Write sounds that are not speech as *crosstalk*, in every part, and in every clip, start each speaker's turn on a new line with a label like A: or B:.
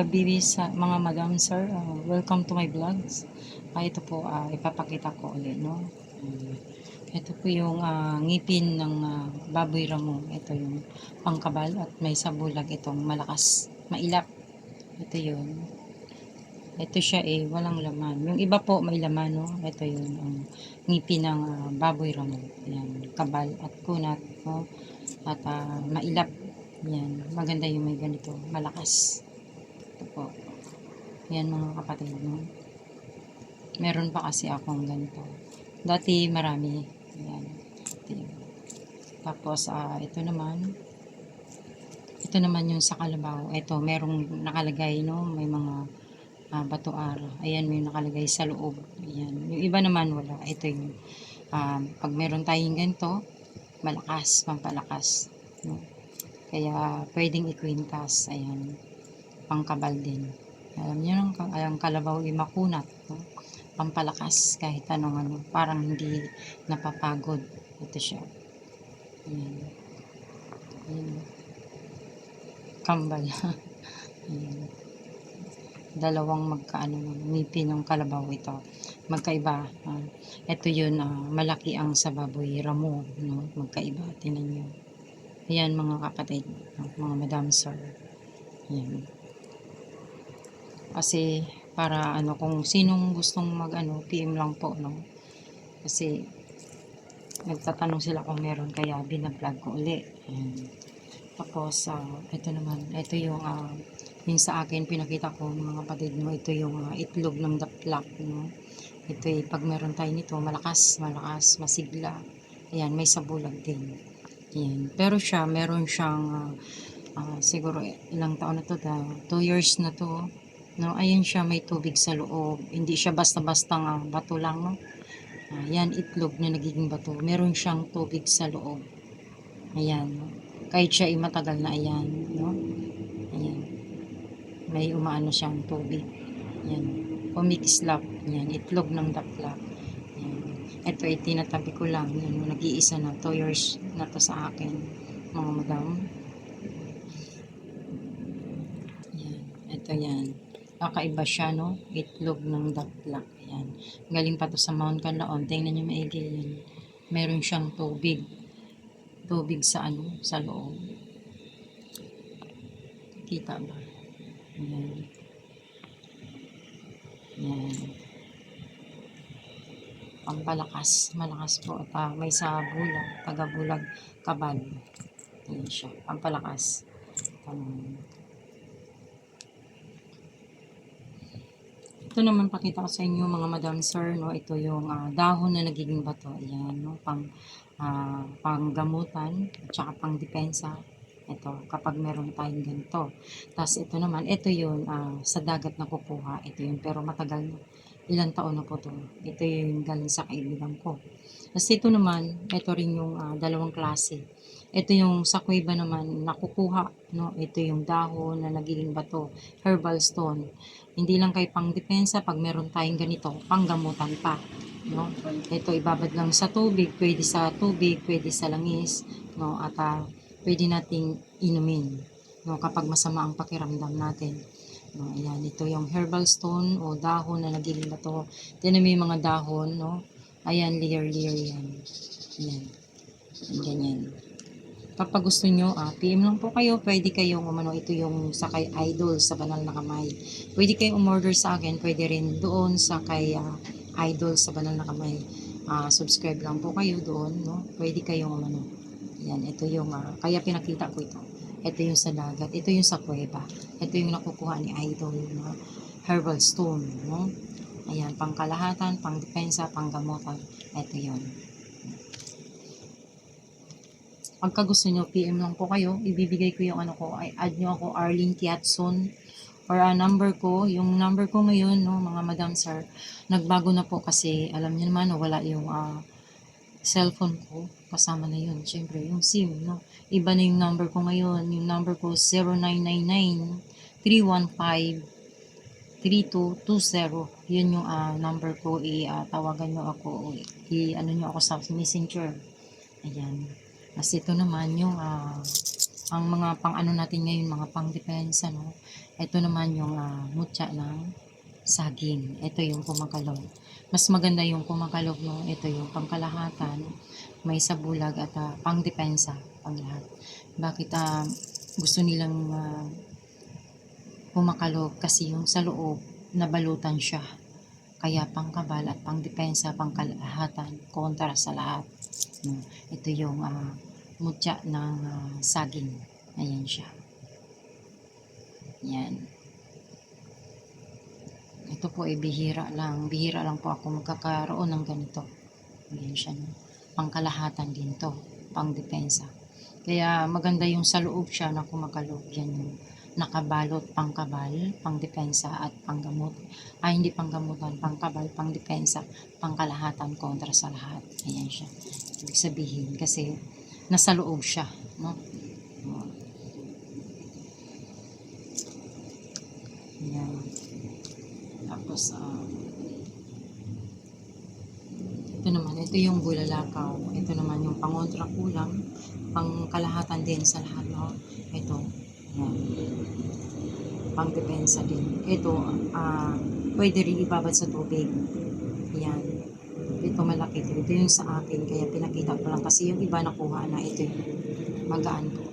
A: gabi sa mga madam sir. Uh, welcome to my vlogs. Ah, ito po ah, ipapakita ko ulit no. Um, ito po yung ah, ngipin ng ah, baboy ramo. Ito yung pangkabal at may sabulag itong malakas, mailap. Ito yun. Ito siya eh, walang laman. Yung iba po may laman no. Ito yun ang ngipin ng ah, baboy ramo. Yan, kabal at kunat no. At ah, mailap yan, maganda yung may ganito, malakas. Ito po. Yan mga kapatid, no? Meron pa kasi akong ganito. Dati marami. Yan. Ito yun. Tapos, ah, ito naman. Ito naman yung sa kalabaw. Ito, merong nakalagay, no? May mga ah, bato-ara. Ayan, may nakalagay sa loob. Ayan. Yung iba naman, wala. Ito yung, ah, pag meron tayong ganito, malakas, pampalakas. No? Kaya pwedeng ikwintas. Ayan. Pangkabal din. Alam niyo nang ang kalabaw ay makunat. No? Pampalakas kahit anong ano. Parang hindi napapagod. Ito siya. Ayan. Ayan. Kambal. *laughs* Ayan. Dalawang magkaano ng ngipin ng kalabaw ito. Magkaiba. ah. ito yun, ah, malaki ang sa ramo. No? Magkaiba. Tinan niyo. Ayan mga kapatid, mga madam sir. Ayan. Kasi para ano kung sinong gustong mag ano, PM lang po no. Kasi nagtatanong sila kung meron kaya binablog ko uli. Ayan. Tapos ah, ito naman, ito yung ah, yung sa akin pinakita ko mga kapatid no, ito yung ah, itlog ng daplak no. Ito eh, pag meron tayo nito, malakas, malakas, masigla. Ayan, may sabulag din. Yan. Pero siya, meron siyang ah, ah, siguro ilang taon na to, 2 years na to. No, ayun siya may tubig sa loob. Hindi siya basta-basta nga bato lang, no. Ah, yan itlog na nagiging bato. Meron siyang tubig sa loob. Ayan, no. Kahit siya ay matagal na ayan, no. Ayan. May umaano siyang tubig. Ayan. Kumikislap. Ayan, itlog ng dapla. Ayan. Ito ay tinatabi ko lang. Yan, nag-iisa na 2 years na to sa akin, mga madam. Yan. Ito yan. Kakaiba siya, no? Itlog ng daplak. Yan. Galing pa to sa Mount Canlaon. Tingnan nyo maigi yan. Meron siyang tubig. Tubig sa ano? Sa loob. Kita ba? Yan. Yan pampalakas, malakas po at ah, may sa bulag, taga kabal. Ayan siya, pampalakas. Um, ito naman pakita ko sa inyo mga madam sir, no, ito yung ah, dahon na nagiging bato. Ayan, no, pang ah, panggamutan at saka pang depensa. Ito, kapag meron tayong ganito. Tapos ito naman, ito yun ah, sa dagat na kukuha. Ito yun, pero matagal na ilang taon na po to. Ito yung galing sa kaibigan ko. Tapos ito naman, ito rin yung ah, dalawang klase. Ito yung sa kuweba naman nakukuha, no? Ito yung dahon na nagiging bato, herbal stone. Hindi lang kay pang depensa pag meron tayong ganito, panggamutan pa, no? Ito ibabad lang sa tubig, pwede sa tubig, pwede sa langis, no? At ah, pwede nating inumin, no? Kapag masama ang pakiramdam natin. No, ayan, ito yung herbal stone o dahon na nagiging bato. Tinan mo yung mga dahon, no? Ayan, layer-layer yan. Ayan. Ganyan. Kapag gusto nyo, ah, PM lang po kayo. Pwede kayong umano, ito yung sa kay Idol sa banal na kamay. Pwede kayong umorder sa akin. Pwede rin doon sa kay ah, Idol sa banal na kamay. Ah, subscribe lang po kayo doon, no? Pwede kayong umano. Yan, ito yung, ah, kaya pinakita ko ito. Ito yung sa dagat. Ito yung sa kuweba. Ito yung nakukuha ni Idol na herbal stone. No? Ayan, pangkalahatan, pangdepensa, panggamutan. Ito yun. Pagka gusto nyo, PM lang po kayo. Ibibigay ko yung ano ko. Ay, add nyo ako, Arlene Tiatson. Or a number ko. Yung number ko ngayon, no, mga madam sir, nagbago na po kasi, alam niyo naman, no, wala yung ah, cellphone ko. Kasama na yun. Siyempre, yung SIM, no. Iba na yung number ko ngayon. Yung number ko 0999-315-3220. Yun yung ah, number ko. I-tawagan nyo ako. I-ano nyo ako sa messenger. Ayan. Kasi ito naman yung ah, ang mga pang ano natin ngayon, mga pang depensa, no? Ito naman yung ah, mutya ng saging. Ito yung kumakalog. Mas maganda yung kumakalog, no? Ito yung pangkalahatan, may sabulag at ah, pang depensa, pang lahat. Bakit ah, gusto nilang ah, kumakalog? Kasi yung sa loob, nabalutan siya. Kaya pangkabal at pangdepensa, pangkalahatan, kontra sa lahat. No? Ito yung ah, mutya ng ah, saging. Ayan siya. Yan. Ito po ay bihira lang. Bihira lang po ako magkakaroon ng ganito. Ayan siya. No? Pangkalahatan din to. Pangdepensa. Kaya maganda yung sa loob siya na kumakaloob. Yan yung nakabalot, pangkabal, pangdepensa at panggamot. Ay, hindi panggamutan, pangkabal, pangdepensa, pangkalahatan kontra sa lahat. Ayan siya. Ibig sabihin, kasi nasa loob siya. No? Ayan. Tapos, ah, ito naman, ito yung bulalakaw. Ito naman yung pangontra kulang, pangkalahatan din sa lahat. No? Ito, ayan. Pangdepensa din. Ito, ah, pwede rin ibabad sa tubig. Ayan. Ito malaki. Ito yung sa akin. Kaya pinakita ko lang. Kasi yung iba nakuha na ito yung magaan po.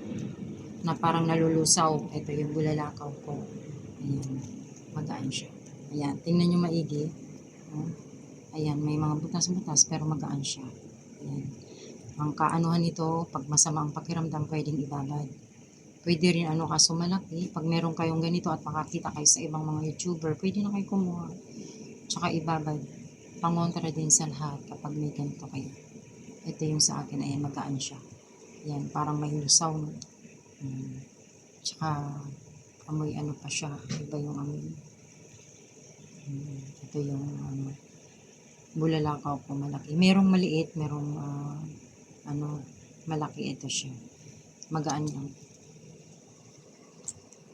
A: Na parang nalulusaw. Ito yung bulalakaw ko. Ayan. Magaan siya. Ayan. Tingnan nyo maigi. Oh. Ayan. May mga butas-butas pero magaan siya. Ayan. Ang kaanuhan nito, pag masama ang pakiramdam, pwedeng ibabad. Pwede rin ano kaso malaki. Pag meron kayong ganito at makakita kayo sa ibang mga YouTuber, pwede na kayo kumuha. Tsaka ibabad. Pangontra din sa lahat kapag may ganito kayo. Ito yung sa akin, ayan, magaan siya. Ayan, parang may lusaw. No? Hmm. Tsaka, amoy ano pa siya. Iba yung amoy. Hmm. Ito yung ano, bulalakaw po malaki. Merong maliit, merong ah, ano, malaki ito siya. Magaan lang.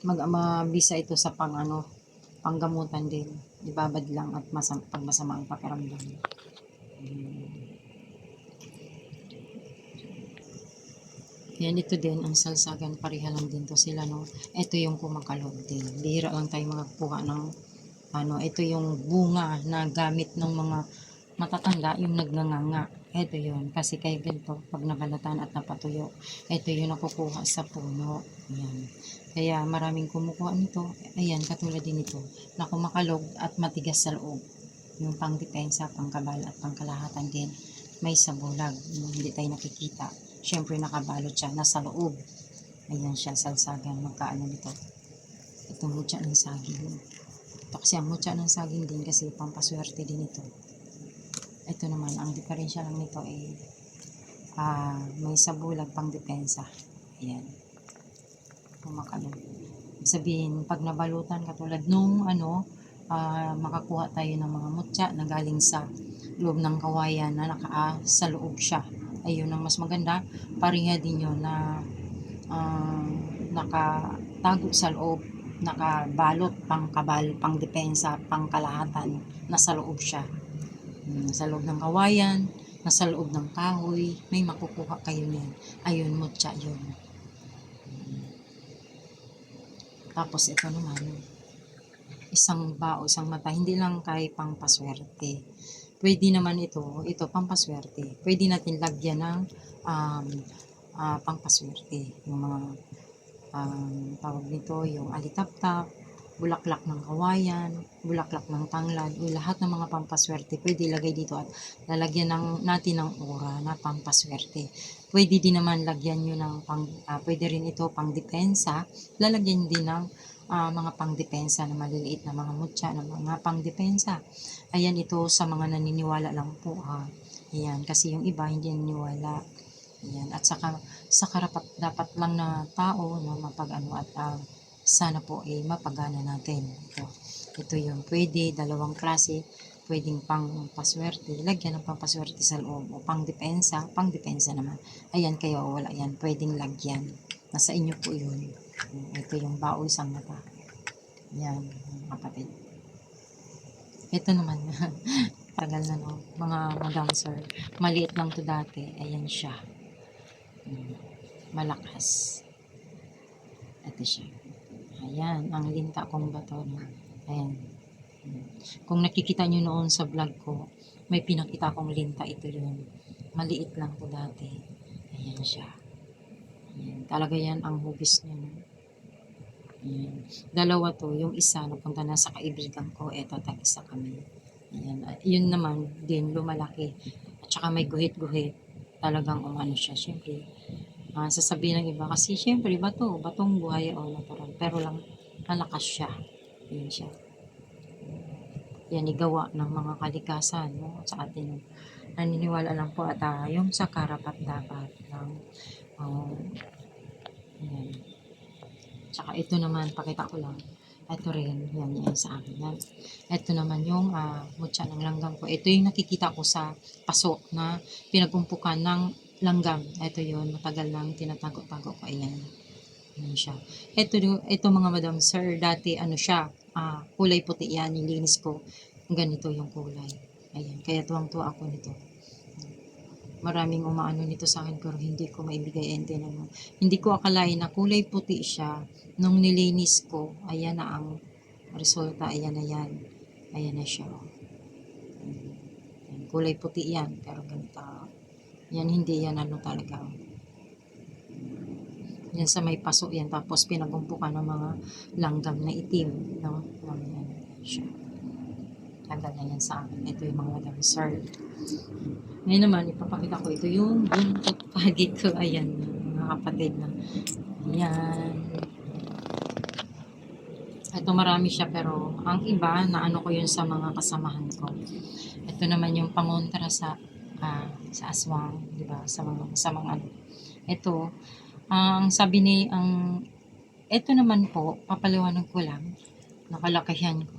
A: Mag mabisa ito sa pang ano, panggamutan din. Ibabad lang at masam, pag masama ang pakiramdam. Yan, ito din, ang salsagan, pareha lang din to sila, no? Ito yung kumakalog din. Bihira lang tayo makakuha ng, ano, ito yung bunga na gamit ng mga matatanda, yung nagnanganga. Ito yun, kasi kay ganito, pag nabalatan at napatuyo, ito yung nakukuha sa puno. Yan. Kaya maraming kumukuha nito. Ayan, katulad din ito, na kumakalog at matigas sa loob. Yung pangdepensa, pangkabal at pangkalahatan din. May sabulag, hindi tayo nakikita. Siyempre nakabalot siya, nasa loob. Ayan siya, salsagan, magkaano nito. Ito mutya ng saging. Ito kasi ang mutya ng saging din kasi pampaswerte din ito. Ito naman, ang diferensya lang nito ay ah, may sabulag pang depensa. Ayan. Kumakalog. Ibig Sabihin, pag nabalutan, katulad nung ano, ah, makakuha tayo ng mga mutya na galing sa loob ng kawayan na nakaa sa loob siya. Ayun ang mas maganda. Pareha din yun na ah, nakatago sa loob, nakabalot, pangkabal, pang depensa, pangkalahatan, nasa loob siya. Nasa loob ng kawayan, nasa loob ng kahoy, may makukuha kayo niyan. Ayun, mutya yun. Tapos ito naman, isang bao, isang mata, hindi lang kay pangpaswerte. Pwede naman ito, ito pampaswerte. Pwede natin lagyan ng um, ah, pangpaswerte. Yung mga um, tawag nito, yung alitap-tap, bulaklak ng kawayan, bulaklak ng tanglad, yung lahat ng mga pampaswerte, pwede ilagay dito at lalagyan ng, natin ng aura na pampaswerte. Pwede din naman lagyan nyo ng, pang, ah, pwede rin ito pang depensa, lalagyan din ng ah, mga pangdepensa na maliliit na mga mutya, na mga pangdepensa. Ayan ito sa mga naniniwala lang po ha. Ayan, kasi yung iba hindi naniniwala. Ayan, at saka sa karapat dapat lang na tao na mapag-ano at ah, sana po ay mapagana natin. Ito, ito yung pwede, dalawang klase, pwedeng pang paswerte, lagyan ng pang paswerte sa loob o pang depensa, pang depensa naman. Ayan kayo, wala yan, pwedeng lagyan. Nasa inyo po yun. Ito yung bao isang mata. Yan, kapatid. Ito naman, *laughs* tagal na no, mga madam sir. Maliit lang to dati, ayan siya. Mm, Malakas. Ito siya. Ayan, ang linta kong bato. No? Ayan. Kung nakikita nyo noon sa vlog ko, may pinakita kong linta. Ito yun. Maliit lang po dati. Ayan siya. Ayan. Talaga yan ang hugis niya. No? Ayan. Dalawa to. Yung isa, napunta na sa kaibigan ko. Eto, tag-isa kami. Ayan. Ah, Yun naman, din, lumalaki. At saka may guhit-guhit. Talagang umano siya. Siyempre, ah, sasabihin ng iba. Kasi siyempre, bato. Batong buhay o natural. Pero lang, malakas siya. Ayan siya. Yan, igawa ng mga kalikasan no? sa atin. Naniniwala lang po at ah, yung sa karapat dapat ng um, yan. Tsaka ito naman, pakita ko lang. Ito rin, yan, yan sa akin. Yan. Ito naman yung uh, mutya ng langgam ko. Ito yung nakikita ko sa paso na pinagpumpukan ng langgam. Ito yun, matagal nang tinatago-tago ko. Ayan. Ayan siya. Ito, ito mga madam sir, dati ano siya, ah, kulay puti yan, nilinis ko. Ganito yung kulay. Ayan, kaya tuwang-tuwa ako nito. Maraming umaano nito sa akin pero hindi ko maibigay ente na no. Hindi ko akalain na kulay puti siya. Nung nilinis ko, ayan na ang resulta. Ayan na yan. Ayan na siya. Ayan, kulay puti yan pero ganito. Yan hindi yan ano talaga. oh. Yan sa may paso yan. Tapos pinagumpukan ng mga langgam na itim. No? Ayan siya. Tagal na yan sa akin. Ito yung mga madam. Ngayon naman, ipapakita ko ito yung buntot *laughs* pagi ko. Ayan, mga kapatid na. Ayan. Ito marami siya pero ang iba na ano ko yun sa mga kasamahan ko. Ito naman yung pangontra sa ah, sa aswang, di ba? Sa mga sa mga ano. Ito, ang sabi ni ang ito naman po, papaliwanag ko lang, nakalakihan ko.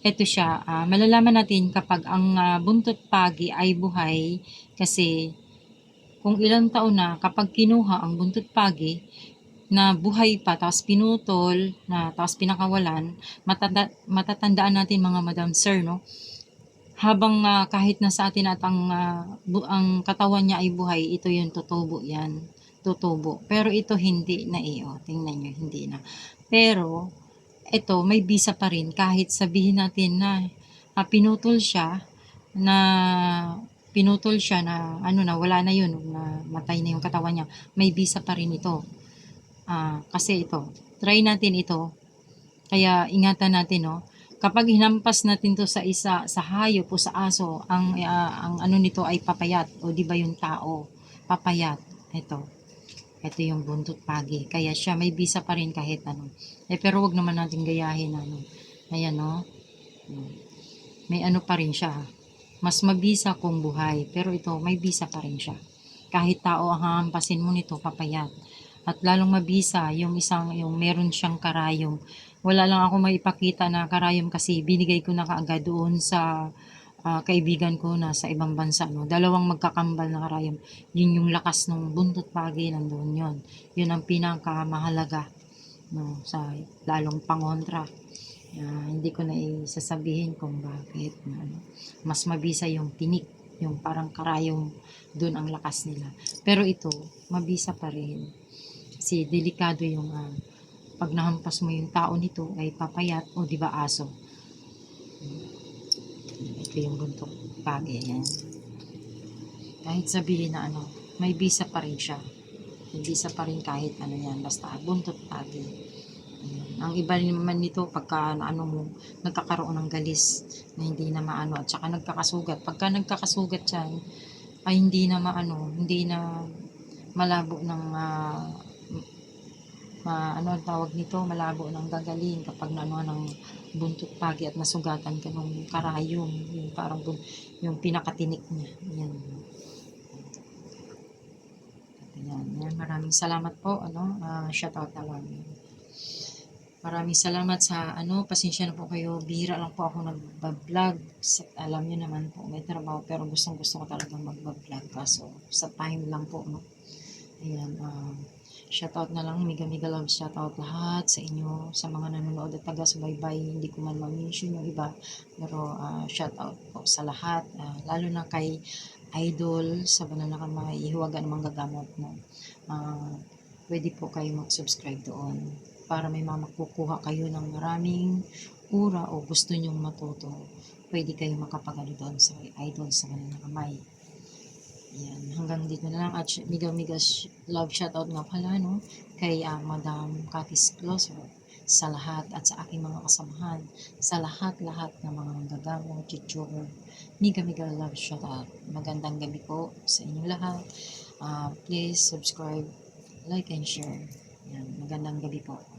A: Ito siya, ah, malalaman natin kapag ang ah, buntot pagi ay buhay kasi kung ilang taon na kapag kinuha ang buntot pagi na buhay pa tapos pinutol na tapos pinakawalan matanda, matatandaan natin mga madam sir no habang ah, kahit na sa atin at ang, ah, bu- ang katawan niya ay buhay ito yung tutubo yan tutubo. Pero ito hindi na eh oh, tingnan nyo hindi na. Pero ito may bisa pa rin kahit sabihin natin na ah, pinutol siya na pinutol siya na ano na wala na yun na matay na yung katawan niya may bisa pa rin ito. Ah, kasi ito try natin ito. Kaya ingatan natin no kapag hinampas natin to sa isa sa hayop o sa aso ang ah, ang ano nito ay papayat. O di ba yung tao? Papayat. Ito. Ito yung buntot pagi. Kaya siya may bisa pa rin kahit ano. Eh pero wag naman natin gayahin ano. Ayan no Hmm. may ano pa rin siya. Mas mabisa kung buhay. Pero ito may bisa pa rin siya. Kahit tao ang hahampasin mo nito papayat. At lalong mabisa yung isang yung meron siyang karayom wala lang ako maipakita na karayom kasi binigay ko na kaagad doon sa ah, kaibigan ko na sa ibang bansa no? Dalawang magkakambal na karayom. Yun yung lakas ng buntot pagi nandoon yun. Yun ang pinakamahalaga no? Sa lalong pangontra. Ah, hindi ko na isasabihin kung bakit na ano, mas mabisa yung tinik yung parang karayom doon ang lakas nila. Pero ito mabisa pa rin. Kasi delikado yung ah, pag nahampas mo yung tao nito ay papayat o di ba aso? Ito yung buntok pagi yan. Kahit sabihin na ano may bisa pa rin siya. May bisa pa rin kahit ano yan basta buntot pagi ang iba naman nito pagka na ano mo nagkakaroon ng galis na hindi na maano at saka nagkakasugat. Pagka nagkakasugat yan ay hindi na maano hindi na malabo ng ah, ma ano ang tawag nito malabo ng gagaling kapag naano ng buntot pagi at nasugatan ka ng karayom yung parang bun, yung pinakatinik niya. Yan yan, yan. maraming salamat po ano uh, shout out na lang. Maraming salamat sa ano pasensya na po kayo. Bihira lang po ako nagbablog. Alam niyo naman po may trabaho pero gustong gusto ko talagang magbablog. Kaso sa time lang po no? Ayan um, Shoutout na lang, miga miga love shoutout lahat sa inyo, sa mga nanonood at taga-subaybay. Hindi ko man ma-mention yung iba, pero uh, shoutout po sa lahat, ah, lalo na kay Idol sa banana kamay, hiwaga ng mga gagamot mo. Ah, pwede po kayo mag-subscribe doon para may mamakukuha kayo ng maraming ura o gusto nyong matuto. Pwede kayo makapagano doon sa idol sa kanilang kamay. Yan, hanggang dito na lang. At mega sh- love shoutout nga pala no kay ah, Madam Katis Closer sa lahat at sa aking mga kasamahan sa lahat-lahat ng mga gagawang chichurer mega mega love shoutout. Magandang gabi po sa inyong lahat. Ah, please subscribe like and share. Yan magandang gabi po